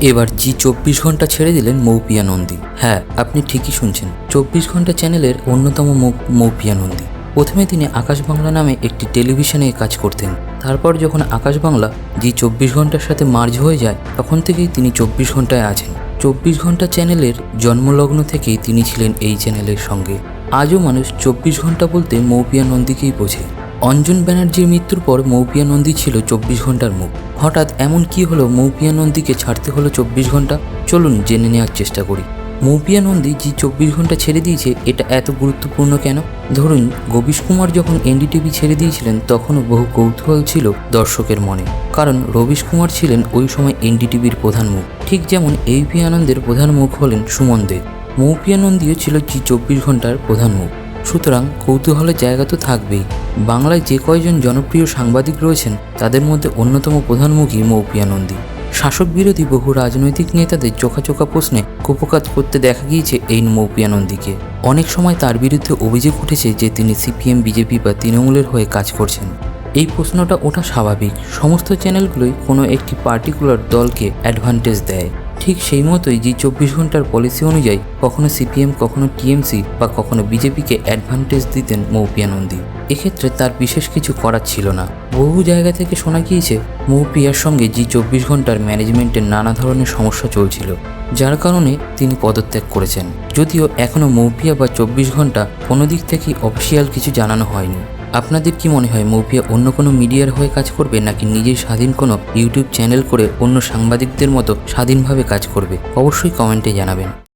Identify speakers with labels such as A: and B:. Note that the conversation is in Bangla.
A: এবার জি চব্বিশ ঘণ্টা ছেড়ে দিলেন মৌপিয়া নন্দী। হ্যাঁ আপনি ঠিকই শুনছেন। চব্বিশ ঘণ্টা চ্যানেলের অন্যতম মুখ মৌপিয়া নন্দী। প্রথমে তিনি আকাশ বাংলা নামে একটি টেলিভিশনে কাজ করতেন। তারপর যখন আকাশ বাংলা জি চব্বিশ ঘণ্টার সাথে মার্জ হয়ে যায়, তখন থেকেই তিনি চব্বিশ ঘন্টায় আছেন। চব্বিশ ঘণ্টা চ্যানেলের জন্মলগ্ন থেকেই তিনি ছিলেন এই চ্যানেলের সঙ্গে। আজও মানুষ চব্বিশ ঘণ্টা বলতে মৌপিয়া নন্দীকেই বোঝে। অঞ্জন ব্যানার্জির মৃত্যুর পর মৌপিয়া নন্দী ছিল চব্বিশ ঘণ্টার মুখ। হঠাৎ এমন কি হলো মৌপিয়া নন্দীকে ছাড়তে হলো চব্বিশ ঘণ্টা চলুন জেনে নেওয়ার চেষ্টা করি। মৌপিয়া নন্দী যে চব্বিশ ঘণ্টা ছেড়ে দিয়েছে, এটা এত গুরুত্বপূর্ণ কেন? ধরুন, গোবিশ কুমার যখন এনডিটিভি ছেড়ে দিয়েছিলেন, তখনও বহু কৌতূহল ছিল দর্শকের মনে। কারণ রবিশ কুমার ছিলেন ওই সময় এনডিটিভির প্রধান মুখ। ঠিক যেমন এইপি আনন্দের প্রধান মুখ হলেন সুমন দে। মৌপিয়া নন্দীও ছিল জি চব্বিশ ঘণ্টার প্রধান মুখ। সুতরাং কৌতূহলের জায়গা তো থাকবেই। বাংলায় যে কয়জন জনপ্রিয় সাংবাদিক রয়েছেন, তাদের মধ্যে অন্যতম প্রধানমুখী মৌপিয়া নন্দী। শাসক বিরোধী বহু রাজনৈতিক নেতাদের চোখা চোখা প্রশ্নে কুপকাত করতে দেখা গিয়েছে এই মৌপিয়া নন্দীকে। অনেক সময় তার বিরুদ্ধে অভিযোগ উঠেছে যে তিনি সিপিএম, বিজেপি বা তৃণমূলের হয়ে কাজ করছেন। এই প্রশ্নটা ওঠা স্বাভাবিক। সমস্ত চ্যানেলগুলোই কোনো একটি পার্টিকুলার দলকে অ্যাডভান্টেজ দেয়। ঠিক সেই মতোই জি চব্বিশ ঘণ্টার পলিসি অনুযায়ী কখনো সিপিএম, কখনো টিএমসি বা কখনো বিজেপিকে অ্যাডভান্টেজ দিতেন মৌপিয়া নন্দী। এক্ষেত্রে তার বিশেষ কিছু করার ছিল না। বহু জায়গা থেকে শোনা গিয়েছে, মৌপিয়ার সঙ্গে জি চব্বিশ ঘণ্টার ম্যানেজমেন্টের নানা ধরনের সমস্যা চলছিল, যার কারণে তিনি পদত্যাগ করেছেন। যদিও এখনও মৌপিয়া বা চব্বিশ ঘণ্টা কোনো দিক থেকেই অফিসিয়াল কিছু জানানো হয়নি। আপনাদের কি মনে হয়, মৌপিয়া অন্য কোনো মিডিয়ার হয়ে কাজ করবে, নাকি নিজের স্বাধীন কোনো ইউটিউব চ্যানেল করে অন্য সাংবাদিকদের মতো স্বাধীনভাবে কাজ করবে? অবশ্যই কমেন্টে জানাবেন।